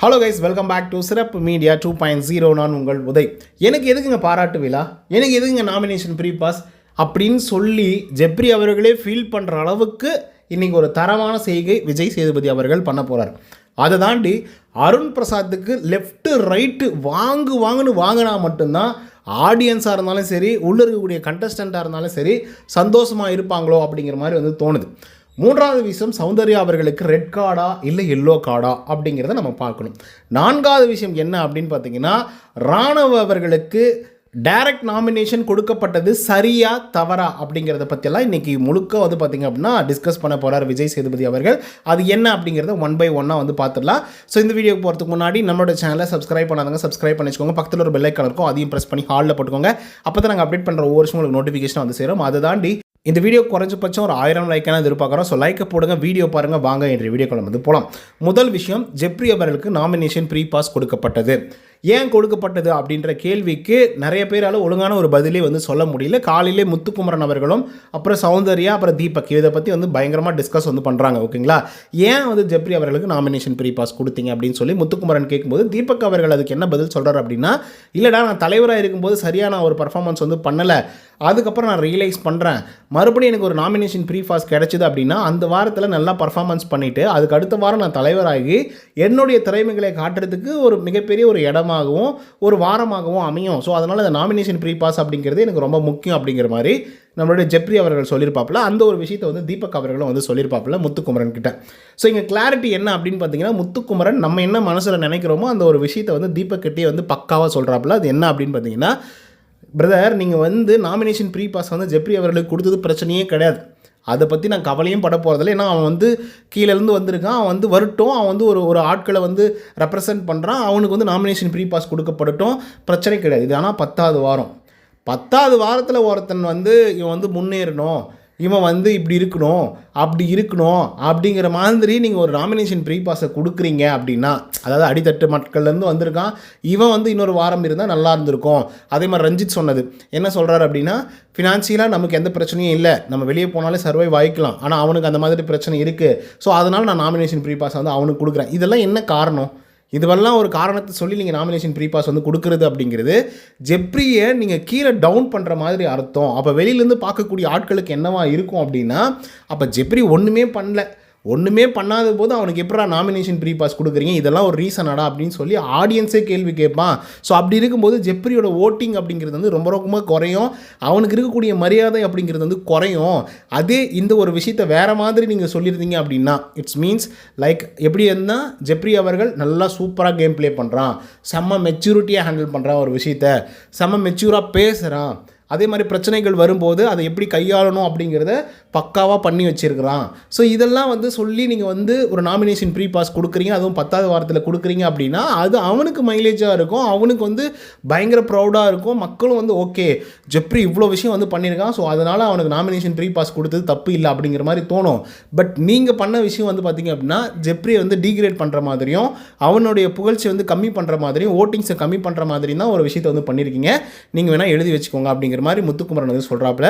Hello guys welcome back to சிறப்பு media two point zero நான் உங்கள் உதய். எனக்கு எதுக்குங்க பாராட்டு விழா? எனக்கு எதுக்குங்க நாமினேஷன் ப்ரீ பாஸ் அப்படின்னு சொல்லி ஜெப்ரி அவர்களே ஃபீல் பண்ணுற அளவுக்கு இன்றைக்கி ஒரு தரமான செய்கை விஜய் சேதுபதி அவர்கள் பண்ண போகிறார் அதை தாண்டி அருண் பிரசாத்துக்கு லெஃப்ட்டு ரைட்டு வாங்கு வாங்குன்னு வாங்கினா மட்டும்தான் ஆடியன்ஸாக இருந்தாலும் சரி உள்ளே இருக்கக்கூடிய கண்டஸ்டண்ட்டாக இருந்தாலும் சரி சந்தோஷமாக இருப்பாங்களோ அப்படிங்கிற மாதிரி வந்து தோணுது. மூன்றாவது விஷயம் சௌந்தர்யா அவர்களுக்கு ரெட் கார்டா இல்லை எல்லோ கார்டா அப்படிங்கிறத நம்ம பார்க்கணும். நான்காவது விஷயம் என்ன அப்படின்னு பார்த்தீங்கன்னா ராணுவ அவர்களுக்கு டைரக்ட் நாமினேஷன் கொடுக்கப்பட்டது சரியா தவறா அப்படிங்கிறத பற்றியெல்லாம் இன்றைக்கி முழுக்க வந்து பார்த்திங்க அப்படின்னா டிஸ்கஸ் பண்ண போகிறார் விஜய் சேதுபதி அவர்கள். அது என்ன அப்படிங்கிறத ஒன் பை ஒன்னாக வந்து பார்த்துடலாம். ஸோ இந்த வீடியோக்கு போகிறதுக்கு முன்னாடி நம்மளோட சேனலை சப்ஸ்கிரைப் பண்ணாதவங்க சப்ஸ்கிரைப் பண்ணி வச்சுக்கோங்க பக்கத்தில் ஒரு பெல்லைக்கான இருக்கும் அதையும் ப்ரெஸ் பண்ணி ஹாலில் போட்டுக்கோங்க. அப்போ தான் நாங்கள் அப்டேட் பண்ணுற ஒவ்வொரு வருஷம் உங்களுக்கு நோட்டிஃபிகேஷன் வந்து சேரும். அதை தாண்டி இந்த வீடியோ குறைஞ்சபட்சம் ஒரு ஆயிரம் லைக்கான எதிர்பார்க்குறோம். ஸோ லைக்கை போடுங்க வீடியோ பாருங்கள் வாங்க என்ற வீடியோக்குள்ள வந்து போகலாம் முதல் விஷயம் ஜெப்ரி அவர்களுக்கு நாமினேஷன் ப்ரீ பாஸ் கொடுக்கப்பட்டது. ஏன் கொடுக்கப்பட்டது அப்படின்ற கேள்விக்கு நிறைய பேரால் ஒழுங்கான ஒரு பதிலே வந்து சொல்ல முடியல. காலையிலே முத்துக்குமரன் அவர்களும் அப்புறம் சௌந்தர்யா அப்புறம் தீபக் இதை பற்றி வந்து பயங்கரமாக டிஸ்கஸ் வந்து பண்ணுறாங்க ஓகேங்களா? ஏன் வந்து ஜெப்ரி அவர்களுக்கு நாமினேஷன் ப்ரீ பாஸ் கொடுத்தீங்க அப்படின்னு சொல்லி முத்துக்குமரன் கேட்கும்போது தீபக் அவர்கள் அதுக்கு என்ன பதில் சொல்கிறார் அப்படின்னா இல்லைடா நான் தலைவராக இருக்கும்போது சரியான ஒரு பர்ஃபார்மன்ஸ் வந்து பண்ணலை. அதுக்கப்புறம் நான் ரியலைஸ் பண்ணுறேன் மறுபடியும் எனக்கு ஒரு நாமினேஷன் ப்ரீ பாஸ் கிடச்சிது அப்படின்னா அந்த வாரத்தில் நல்லா பர்ஃபார்மன்ஸ் பண்ணிவிட்டு அதுக்கு அடுத்த வாரம் நான் தலைவராகி என்னுடைய திறமைகளை காட்டுறதுக்கு ஒரு மிகப்பெரிய ஒரு மாதமாகவும் ஒரு வாரமாகவும் அமையும். ஸோ அதனால் இந்த நாமினேஷன் ப்ரீ பாஸ் அப்படிங்கிறது எனக்கு ரொம்ப முக்கியம் அப்படிங்கிற மாதிரி நம்மளுடைய ஜெப்ரி அவர்கள் சொல்லியிருப்பாப்புல. அந்த ஒரு விஷயத்தை வந்து தீபக் அவர்களும் வந்து சொல்லியிருப்பாப்புல முத்துக்குமரன் கிட்ட. ஸோ இங்கே கிளாரிட்டி என்ன அப்படின்னு பார்த்தீங்கன்னா முத்துக்குமரன் நம்ம என்ன மனசில் நினைக்கிறோமோ அந்த ஒரு விஷயத்தை வந்து தீபக் கிட்டே வந்து பக்காவாக சொல்கிறாப்புல அது என்ன அப்படின்னு பார்த்தீங்கன்னா பிரதர் நீங்கள் வந்து நாமினேஷன் ப்ரீ பாஸ் வந்து ஜெப்ரி அவர்களுக்கு கொடுத்தது பிரச்சனையே கிடையாது. அதை பற்றி நான் கவலையும் பட போகிறதில்ல ஏன்னா அவன் வந்து கீழேருந்து வந்திருக்கான். அவன் வந்து வரட்டும். அவன் வந்து ஒரு ஒரு ஆட்களை வந்து ரெப்ரசன்ட் பண்ணுறான் அவனுக்கு வந்து நாமினேஷன் ப்ரீ பாஸ் கொடுக்கப்படட்டும். பிரச்சனை கிடையாது. இது ஆனால் பத்தாவது வாரம். பத்தாவது வாரத்தில் ஒருத்தன் வந்து இவன் வந்து முன்னேறணும். இவன் வந்து இப்படி இருக்கணும் அப்படி இருக்கணும் அப்படிங்கிற மாதிரி நீங்கள் ஒரு நாமினேஷன் ப்ரீ பாஸை கொடுக்குறீங்க அப்படின்னா அதாவது அடித்தட்டு மக்கள்லேருந்து வந்திருக்கான். இவன் வந்து இன்னொரு வாரம் இருந்தால் நல்லா இருந்திருக்கும். அதே மாதிரி ரஞ்சித் சொன்னது. என்ன சொல்கிறாரு அப்படின்னா ஃபினான்ஷியலாக நமக்கு எந்த பிரச்சனையும் இல்லை. நம்ம வெளியே போனாலே சர்வை வாய்க்கலாம் ஆனால் அவனுக்கு அந்த மாதிரி பிரச்சனை இருக்குது ஸோ அதனால் நான் நாமினேஷன் ப்ரீ பாஸ் வந்து அவனுக்கு கொடுக்குறேன். இதெல்லாம் என்ன காரணம்? இதுவெல்லாம் ஒரு காரணத்தை சொல்லி நீங்கள் நாமினேஷன் ப்ரீ பாஸ் வந்து கொடுக்குறது அப்படிங்கிறது ஜெப்ரியை நீங்கள் கீழே டவுன் பண்ணுற மாதிரி அர்த்தம். அப்போ வெளியிலேருந்து பார்க்கக்கூடிய ஆட்களுக்கு என்னவா இருக்கும் அப்படின்னா அப்போ ஜெப்ரி ஒன்றுமே பண்ணல. ஒன்றுமே பண்ணாத போது அவனுக்கு எப்படா நாமினேஷன் ப்ரீ பாஸ் கொடுக்குறீங்க? இதெல்லாம் ஒரு ரீசனாடா அப்படின்னு சொல்லி ஆடியன்ஸே கேள்வி கேட்பான். ஸோ அப்படி இருக்கும்போது ஜெப்ரியோட ஓட்டிங் அப்படிங்கிறது வந்து ரொம்ப ரொம்ப குறையும். அவனுக்கு இருக்கக்கூடிய மரியாதை அப்படிங்கிறது வந்து குறையும். அதே இந்த ஒரு விஷயத்தை வேறு மாதிரி நீங்கள் சொல்லியிருந்தீங்க அப்படின்னா இட்ஸ் மீன்ஸ் லைக் எப்படி இருந்தால் ஜெப்ரி அவர்கள் நல்லா சூப்பராக கேம் ப்ளே பண்ணுறான் செம்ம மெச்சூரிட்டியாக ஹேண்டில் பண்ணுறான் ஒரு விஷயத்த. செம்ம மெச்சூராக பேசுகிறான் அதே மாதிரி பிரச்சனைகள் வரும்போது அதை எப்படி கையாளணும் அப்படிங்கிறத பக்காவாக பண்ணி வச்சுருக்கிறான். ஸோ இதெல்லாம் வந்து சொல்லி நீங்கள் வந்து ஒரு நாமினேஷன் ப்ரீ பாஸ் கொடுக்குறீங்க அதுவும் பத்தாவது வாரத்தில் கொடுக்குறீங்க அப்படின்னா அது அவனுக்கு மைலேஜாக இருக்கும் அவனுக்கு வந்து பயங்கர ப்ரௌடாக இருக்கும் மக்களும் வந்து ஓகே ஜெப்ரி இவ்வளோ விஷயம் வந்து பண்ணியிருக்கான் ஸோ அதனால் அவனுக்கு நாமினேஷன் ப்ரீ பாஸ் கொடுத்தது தப்பு இல்லை அப்படிங்கிற மாதிரி தோணும். பட் நீங்கள் பண்ண விஷயம் வந்து பார்த்திங்க அப்படின்னா ஜெப்ரியை வந்து டீக்ரேட் பண்ணுற மாதிரியும் அவனுடைய புகழ்ச்சி வந்து கம்மி பண்ணுற மாதிரியும் ஓட்டிங்ஸை கம்மி பண்ணுற மாதிரியும் தான் ஒரு விஷயத்தை வந்து பண்ணியிருக்கீங்க நீங்கள் வேணால் எழுதி வச்சுக்கோங்க அப்படிங்கிற மாதிரி முத்துக்குமரன் வந்து சொல்கிறாப்புல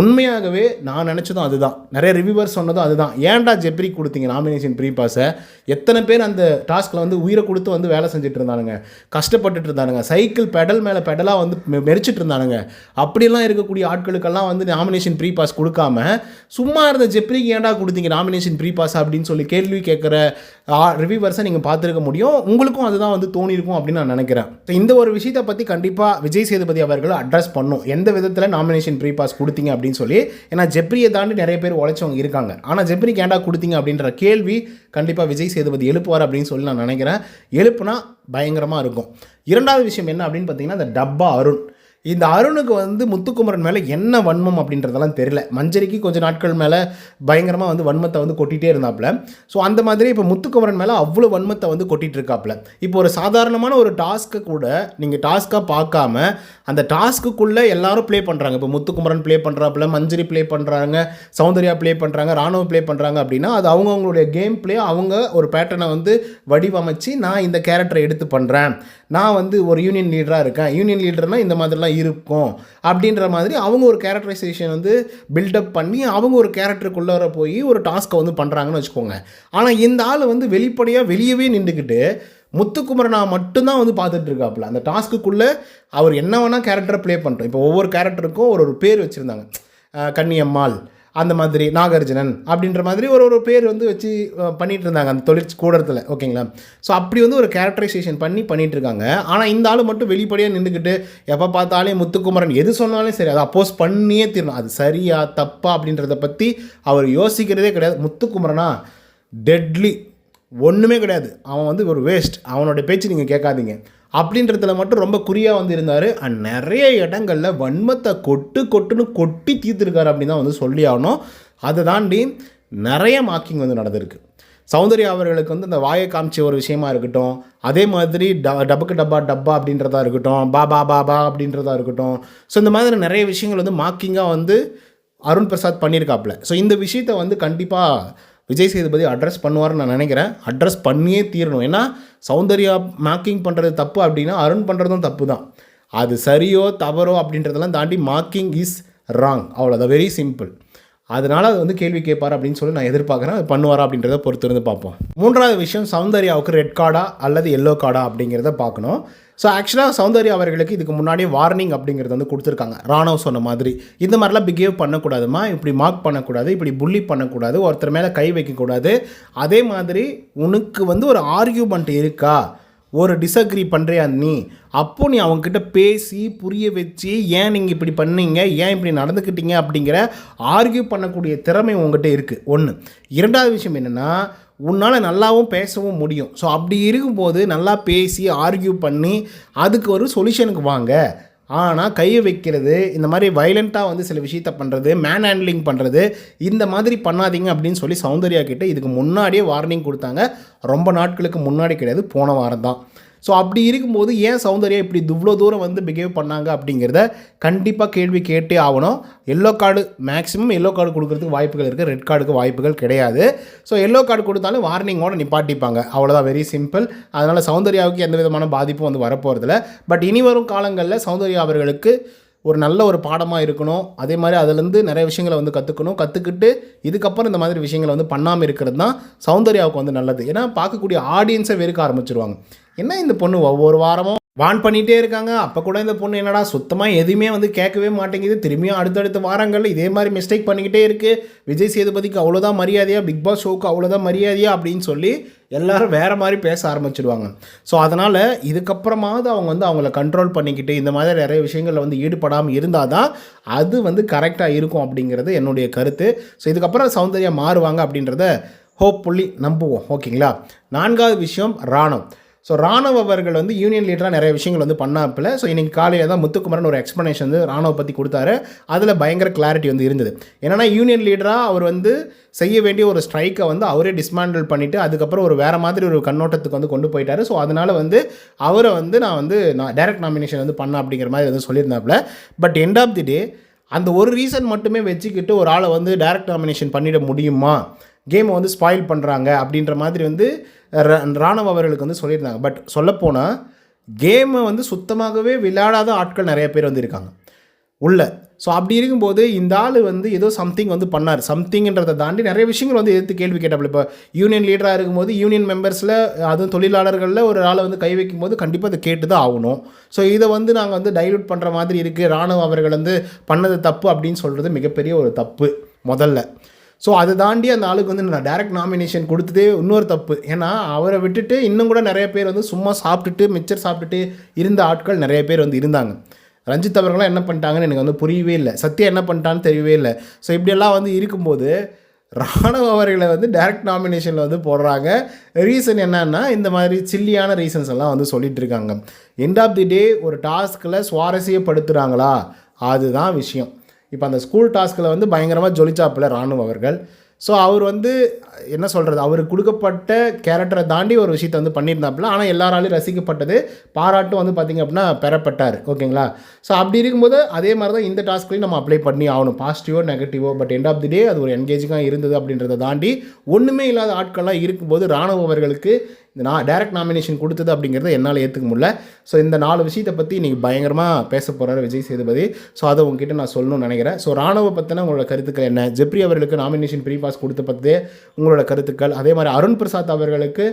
உண்மையாகவே நான் நினச்சதும் அதுதான். நிறைய ரிவ்யூவர்ஸ் சொன்னதும் அதுதான். ஏன்டா ஜெப்ரி கொடுத்தீங்க நாமினேஷன் ப்ரீ பாஸை எத்தனை பேர் அந்த டாஸ்கில் வந்து உயிரை கொடுத்து வந்து வேலை செஞ்சுட்டு இருந்தானுங்க? கஷ்டப்பட்டுட்டு இருந்தானுங்க. சைக்கிள் பெடல் மேலே பெடலாக வந்து மெ- மெரிச்சிட்டு இருந்தானுங்க. அப்படிலாம் இருக்கக்கூடிய ஆட்களுக்கெல்லாம் வந்து நாமினேஷன் ப்ரீ பாஸ் கொடுக்காம சும்மா இருந்த ஜெப்ரிக்கு ஏன்டா கொடுத்தீங்க நாமினேஷன் ப்ரீ பாஸ் அப்படின்னு சொல்லி கேள்வி கேட்குற ரிவ்யூவர்ஸை நீங்கள் பார்த்துருக்க முடியும். உங்களுக்கும் அதுதான் வந்து தோணியிருக்கும் அப்படின்னு நான் நினைக்கிறேன். ஸோ இந்த ஒரு விஷயத்தை பற்றி கண்டிப்பாக விஜய் சேதுபதி அவர்கள் அட்ரஸ் பண்ணும். எந்த விதத்தில் நாமினேஷன் ப்ரீ பாஸ் கொடுத்தீங்க அப்படின்னு சொல்லி. ஏன்னா ஜெப்ரியை தாண்டி நிறைய பேர் உழைச்சவங்க இருக்காங்க. ஆனால் ஜெப்ரிக்கு ஏன்டா கொடுத்தீங்க அப்படின்ற கேள்வி கண்டிப்பாக விஜய் சேதுபதி எழுப்புவார் அப்படின்னு சொல்லி நான் நினைக்கிறேன். எழுப்புனா பயங்கரமாக இருக்கும். இரண்டாவது விஷயம் என்ன அப்படின்னு பார்த்தீங்கன்னா இந்த டப்பா அருண். இந்த அருணுக்கு வந்து முத்துக்குமரன் மேலே என்ன வன்மம் அப்படின்றதெல்லாம் தெரியல. மஞ்சரிக்கு கொஞ்சம் நாட்கள் மேலே பயங்கரமாக வந்து வன்மத்தை வந்து கொட்டிகிட்டே இருந்தாப்புல. ஸோ அந்த மாதிரி இப்போ முத்துக்குமரன் மேலே அவ்வளோ வன்மத்தை வந்து கொட்டிகிட்டு இருக்காப்புல. இப்போ ஒரு சாதாரணமான ஒரு டாஸ்க்கை கூட நீங்கள் டாஸ்க்காக பார்க்காம அந்த டாஸ்க்குள்ளே எல்லாரும் ப்ளே பண்ணுறாங்க இப்போ முத்துக்குமரன் ப்ளே பண்ணுறாப்புல மஞ்சரி ப்ளே பண்ணுறாங்க சௌந்தர்யா ப்ளே பண்ணுறாங்க ராணுவ ப்ளே பண்ணுறாங்க அப்படின்னா அது அவங்கவுங்களுடைய கேம் ப்ளே அவங்க ஒரு பேட்டர்னை வந்து வடிவமைச்சு நான் இந்த கேரக்டரை எடுத்து பண்ணுறேன் நான் வந்து ஒரு யூனியன் லீடராக இருக்கேன். யூனியன் லீடர்னால் இந்த மாதிரிலாம் இருக்கும் அப்படின்ற மாதிரி அவங்க ஒரு கேரக்டரைசேஷன் வந்து பில்டப் பண்ணி அவங்க ஒரு கேரக்டருக்குள்ளார போய் ஒரு டாஸ்க்கை வந்து பண்ணுறாங்கன்னு வச்சுக்கோங்க. ஆனால் இந்த ஆள் வந்து வெளிப்படையாக வெளியவே நின்றுக்கிட்டு முத்துக்குமரனா மட்டும்தான் வந்து பார்த்துட்டு இருக்காப்புல. அந்த டாஸ்க்குள்ளே அவர் என்ன வேணால் கேரக்டரை ப்ளே பண்ணுறோம் இப்போ ஒவ்வொரு கேரக்டருக்கும் ஒரு ஒரு பேர் வச்சுருந்தாங்க. கன்னியம்மாள். அந்த மாதிரி நாகார்ஜுனன் அப்படின்ற மாதிரி ஒரு ஒரு பேர் வந்து வச்சு பண்ணிகிட்டு இருந்தாங்க அந்த தொழிற்சி கூடத்தில் ஓகேங்களா? ஸோ அப்படி வந்து ஒரு கேரக்டரைசேஷன் பண்ணி பண்ணிகிட்டு இருக்காங்க ஆனால் இந்த ஆள் மட்டும் வெளிப்படையாக நின்றுக்கிட்டு எப்போ பார்த்தாலே முத்துக்குமரன் எது சொன்னாலும் சரி அதை அப்போஸ் பண்ணியே தீரணும். அது சரியா தப்பா அப்படின்றத பற்றி அவர் யோசிக்கிறதே கிடையாது. முத்துக்குமரனா டெட்லி ஒன்றுமே கிடையாது. அவன் வந்து ஒரு வேஸ்ட் அவனோட பேச்சு நீங்கள் கேட்காதீங்க. அப்படின்றதுல மட்டும் ரொம்ப குறியாக வந்து இருந்தார் அண்ட் நிறைய இடங்களில் வன்மத்தை கொட்டு கொட்டுன்னு கொட்டி தீர்த்துருக்காரு அப்படின்னு தான் வந்து சொல்லி ஆகணும். அதை தாண்டி நிறைய மார்க்கிங் வந்து நடந்திருக்கு. சௌந்தர்யா அவர்களுக்கு வந்து இந்த வாயை காமிச்ச ஒரு விஷயமா இருக்கட்டும் அதே மாதிரி ட டபுக்கு டப்பா டப்பா அப்படின்றதா இருக்கட்டும் பா பா பா பா அப்படின்றதா இருக்கட்டும். ஸோ இந்த மாதிரி நிறைய விஷயங்கள் வந்து மார்க்கிங்காக வந்து அருண் பிரசாத் பண்ணியிருக்காப்புல. ஸோ இந்த விஷயத்தை வந்து கண்டிப்பாக விஜய் சேதுபதி அட்ரஸ் பண்ணுவார்னு நான் நினைக்கிறேன். அட்ரஸ் பண்ணியே தீரணும். ஏன்னா சௌந்தர்யா மார்க்கிங் பண்ணுறது தப்பு அப்படின்னா அருண் பண்ணுறதும் தப்பு தான் அது சரியோ தவறோ அப்படின்றதெல்லாம் தாண்டி மார்க்கிங் இஸ் ராங் அவ்வளோதான் வெரி சிம்பிள் அதனால் அது வந்து கேள்வி கேட்பார் அப்படின்னு சொல்லி நான் எதிர்பார்க்குறேன். அது பண்ணுவாரா அப்படின்றத பொறுத்து இருந்து பார்ப்போம். மூன்றாவது விஷயம் சௌந்தர்யாவுக்கு ரெட் கார்டா அல்லது எல்லோ கார்டா அப்படிங்கிறத பார்க்கணும். ஸோ ஆக்சுவலாக சௌந்தர்யா அவர்களுக்கு இதுக்கு முன்னாடி வார்னிங் அப்படிங்கிறது வந்து கொடுத்துருக்காங்க. ராணவ் சொன்ன மாதிரி. இந்த மாதிரிலாம் பிஹேவ் பண்ணக்கூடாதுமா? இப்படி மார்க் பண்ணக்கூடாது. இப்படி புள்ளி பண்ணக்கூடாது. ஒருத்தர் மேலே கை வைக்கக்கூடாது. அதே மாதிரி உனக்கு வந்து ஒரு ஆர்கியூமெண்ட் இருக்கா? ஒரு டிஸ்அக்ரி பண்ணுறியா நீ? அப்போ நீ அவங்கக்கிட்ட பேசி புரிய வச்சு ஏன் நீங்கள் இப்படி பண்ணீங்க? ஏன் இப்படி நடந்துக்கிட்டீங்க? அப்படிங்கிற ஆர்கியூ பண்ணக்கூடிய திறமை உங்ககிட்ட இருக்குது ஒன்று இரண்டாவது விஷயம் என்னென்னா உன்னால் நல்லாவும் பேசவும் முடியும். ஸோ அப்படி இருக்கும்போது நல்லா பேசி ஆர்கியூ பண்ணி அதுக்கு ஒரு சொல்யூஷனுக்கு வாங்க. ஆனால் கை வைக்கிறது இந்த மாதிரி வைலண்ட்டாக வந்து சில விஷயத்த பண்ணுறது மேன் ஹேண்ட்லிங் பண்ணுறது இந்த மாதிரி பண்ணாதீங்க அப்படின்னு சொல்லி சௌந்தர்யா இதுக்கு முன்னாடியே வார்னிங் கொடுத்தாங்க. ரொம்ப நாட்களுக்கு முன்னாடி கிடையாது போன வாரம் தான். ஸோ அப்படி இருக்கும்போது ஏன் சௌந்தர்யா இப்படி இவ்வளோ தூரம் வந்து பிஹேவ் பண்ணாங்க அப்படிங்கிறத கண்டிப்பாக கேள்வி கேட்டே ஆகணும். Yellow card maximum yellow card கொடுக்கறதுக்கு வாய்ப்புகள் இருக்குது ரெட் கார்டுக்கு வாய்ப்புகள் கிடையாது. ஸோ எல்லோ கார்டு கொடுத்தாலும் வார்னிங்கோடு நிப்பாட்டிப்பாங்க. அவ்வளோதான் வெரி சிம்பிள் அதனால் சௌந்தர்யாவுக்கு எந்த விதமான பாதிப்பும் வந்து வரப்போகிறதில்ல பட் இனி வரும் காலங்களில் சௌந்தர்யா அவர்களுக்கு ஒரு நல்ல ஒரு பாடமாக இருக்கணும். அதே மாதிரி அதுலேருந்து நிறைய விஷயங்களை வந்து கற்றுக்கணும் கற்றுக்கிட்டு இதுக்கப்புறம் இந்த மாதிரி விஷயங்களை வந்து பண்ணாமல் இருக்கிறது தான் சௌந்தர்யாவுக்கு வந்து நல்லது. ஏன்னா பார்க்கக்கூடிய ஆடியன்ஸை வெறுக்க ஆரம்பிச்சிருவாங்க. என்ன இந்த பொண்ணு ஒவ்வொரு வாரமும் வான் பண்ணிகிட்டே இருக்காங்க? அப்போ கூட இந்த பொண்ணு என்னடா சுத்தமாக எதுவுமே வந்து கேட்கவே மாட்டேங்குது. திரும்பியும் அடுத்தடுத்த வாரங்களில் இதே மாதிரி மிஸ்டேக் பண்ணிக்கிட்டே இருக்குது விஜய் சேதுபதிக்கு அவ்வளோதான் மரியாதையா பிக் பாஸ் ஷோவுக்கு அவ்வளோதான் மரியாதையா அப்படின்னு சொல்லி எல்லாரும் வேறு மாதிரி பேச ஆரம்பிச்சிடுவாங்க ஸோ அதனால் இதுக்கப்புறமாவது அவங்க வந்து அவங்கள கண்ட்ரோல் பண்ணிக்கிட்டு இந்த மாதிரி நிறைய விஷயங்களில் வந்து ஈடுபடாமல் இருந்தால் தான் அது வந்து கரெக்டாக இருக்கும் அப்படிங்கிறது என்னுடைய கருத்து. ஸோ இதுக்கப்புறம் சௌந்தர்யா மாறுவாங்க அப்படின்றத ஹோப்ஃபுல்லி நம்புவோம். ஓகேங்களா நான்காவது விஷயம் ராணம் ஸோ ராணுவவர்கள் அவர்கள் வந்து யூனியன் லீடராக நிறைய விஷயங்கள் வந்து பண்ணாப்பில். ஸோ இன்றைக்கி காலையில் தான் முத்துக்குமரன் ஒரு எக்ஸ்ப்ளனேஷன் வந்து ராணுவ பற்றி கொடுத்தாரு. அதில் பயங்கர கிளாரிட்டி வந்து இருந்தது. என்னென்னா யூனியன் லீடராக அவர் வந்து செய்ய வேண்டிய ஒரு ஸ்ட்ரைக்கை வந்து அவரே டிஸ்மேண்டில் பண்ணிவிட்டு அதுக்கப்புறம் ஒரு வேறு மாதிரி ஒரு கண்ணோட்டத்துக்கு வந்து கொண்டு போயிட்டார். ஸோ அதனால் வந்து அவரை வந்து நான் வந்து நான் டைரக்ட் நாமினேஷன் வந்து பண்ண அப்படிங்கிற மாதிரி வந்து சொல்லியிருந்தாப்புல. But end of the day அந்த ஒரு ரீசன் மட்டுமே வச்சுக்கிட்டு ஒரு ஆளை வந்து டைரக்ட் நாமினேஷன் பண்ணிட முடியுமா? கேமை வந்து ஸ்பாயில் பண்ணுறாங்க அப்படின்ற மாதிரி வந்து ராணுவ அவர்களுக்கு வந்து சொல்லியிருந்தாங்க. பட் சொல்லப்போனால் கேமை வந்து சுத்தமாகவே விளையாடாத ஆட்கள் நிறைய பேர் வந்து இருக்காங்க. உள்ள. ஸோ அப்படி இருக்கும்போது இந்த ஆள் வந்து ஏதோ சம்திங் வந்து பண்ணார். சம்திங்ன்றதை தாண்டி நிறைய விஷயங்கள் வந்து எதிர்த்து கேள்வி கேட்டாப்புல. இப்போ யூனியன் லீடராக இருக்கும்போது யூனியன் மெம்பர்ஸில் அதுவும் தொழிலாளர்களில் ஒரு ஆளை வந்து கை வைக்கும்போது கண்டிப்பாக அதை கேட்டு தான் ஆகணும். ஸோ இதை வந்து நாங்கள் வந்து டைலூட் பண்ணுற மாதிரி இருக்குது ராணுவ அவர்கள் வந்து பண்ணது தப்பு அப்படின்னு சொல்கிறது மிகப்பெரிய ஒரு தப்பு முதல்ல. ஸோ அதை தாண்டி அந்த ஆளுக்கு வந்து நான் டைரக்ட் நாமினேஷன் கொடுத்ததே இன்னொரு தப்பு. ஏன்னா அவரை விட்டுட்டு இன்னும் கூட நிறைய பேர் வந்து சும்மா சாப்பிட்டுட்டு மிச்சர் சாப்பிட்டுட்டு இருந்த ஆட்கள் நிறைய பேர் வந்து இருந்தாங்க. ரஞ்சித் அவர்களாம் என்ன பண்ணிட்டாங்கன்னு எனக்கு வந்து புரியவே இல்லை. சத்யா என்ன பண்ணிட்டான்னு தெரியவே இல்லை. ஸோ இப்படியெல்லாம் வந்து இருக்கும்போது ராணுவ அவர்களை வந்து டைரக்ட் நாமினேஷனில் வந்து போடுறாங்க. ரீசன் என்னன்னா இந்த மாதிரி சில்லியான ரீசன்ஸ் எல்லாம் வந்து சொல்லிட்டு இருக்காங்க. எண்ட் ஆஃப் தி டே ஒரு டாஸ்கில் சுவாரஸ்யப்படுத்துகிறாங்களா அதுதான் விஷயம். இப்போ அந்த ஸ்கூல் டாஸ்கில் வந்து பயங்கரமாக ஜொலிச்சாப்புல ராணுவ அவர்கள். ஸோ அவர் வந்து என்ன சொல்கிறது அவருக்கு கொடுக்கப்பட்ட கேரக்டரை தாண்டி ஒரு விஷயத்தை வந்து பண்ணியிருந்தாப்புல ஆனால் எல்லாராலையும் ரசிக்கப்பட்டது பாராட்டும் வந்து பார்த்திங்க அப்படின்னா பெறப்பட்டார் ஓகேங்களா? ஸோ அப்படி இருக்கும்போது அதே மாதிரி தான் இந்த டாஸ்க்லையும் நம்ம அப்ளை பண்ணி ஆகணும். பாசிட்டிவோ நெகட்டிவோ but end of the day அது ஒரு என்கேஜிங்காக இருந்தது அப்படின்றத தாண்டி ஒன்றுமே இல்லாத ஆட்கள்லாம் இருக்கும்போது ராணுவ அவர்களுக்கு இந்த நான் டைரக்ட் நாமினேஷன் கொடுத்தது அப்படிங்கிறத என்னால் ஏற்றுக்க முடியல. ஸோ இந்த நாலு விஷயத்தை பற்றி இன்றைக்கி பயங்கரமாக பேச போகிறாரு விஜய் சேதுபதி. ஸோ அதை உங்ககிட்ட நான் சொல்லணும்னு நினைக்கிறேன். ஸோ ராணுவ பற்றின உங்களோட கருத்துக்கள் என்ன? ஜெப்ரி அவர்களுக்கு நாமினேஷன் ப்ரீ பாஸ் கொடுத்த பற்றி உங்களோட கருத்துக்கள். அதே மாதிரி அருண் பிரசாத் அவர்களுக்கு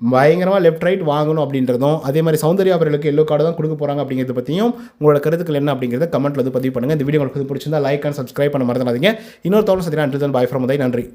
பயங்கரமாக லெஃப்ட் ரைட் வாங்கணும் அப்படின்றதும் அதே மாதிரி சௌந்தர்யா அவர்களுக்கு எல்லோ கார்டு தான் கொடுக்க போகிறாங்க அப்படிங்கிறத பற்றியும் உங்களோட கருத்துக்கள் என்ன அப்படிங்கிறத கமெண்ட்டில் வந்து பதிவு பண்ணுங்கள் இந்த வீடியோ உங்களுக்கு பிடிச்சிருந்தா லைக் அண்ட் சப்ஸ்கிரைப் பண்ண மறந்துடாதீங்க. இன்னொரு தவறு Sathya until bye from Uday. நன்றி.